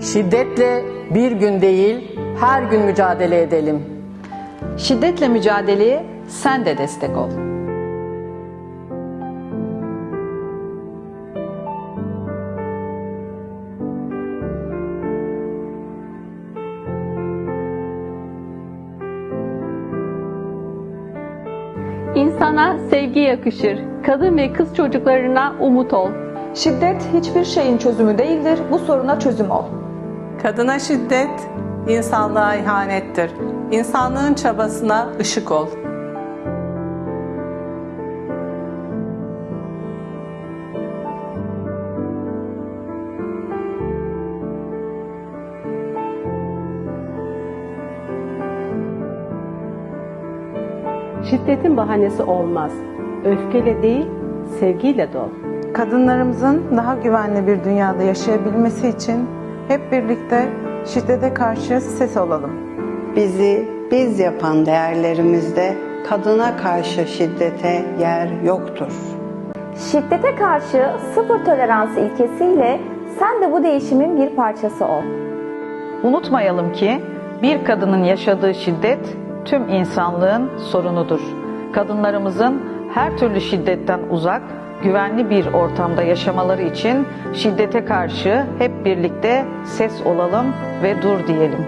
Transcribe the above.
Şiddetle bir gün değil, her gün mücadele edelim. Şiddetle mücadeleye sen de destek ol. İnsana sevgi yakışır. Kadın ve kız çocuklarına umut ol. Şiddet hiçbir şeyin çözümü değildir. Bu soruna çözüm ol. Kadına şiddet insanlığa ihanettir. İnsanlığın çabasına ışık ol. Şiddetin bahanesi olmaz. Öfkeyle değil, sevgiyle dol. Kadınlarımızın daha güvenli bir dünyada yaşayabilmesi için hep birlikte şiddete karşı ses olalım. Bizi biz yapan değerlerimizde kadına karşı şiddete yer yoktur. Şiddete karşı sıfır tolerans ilkesiyle sen de bu değişimin bir parçası ol. Unutmayalım ki bir kadının yaşadığı şiddet tüm insanlığın sorunudur. Kadınlarımızın her türlü şiddetten uzak, güvenli bir ortamda yaşamaları için şiddete karşı hep birlikte ses olalım ve dur diyelim.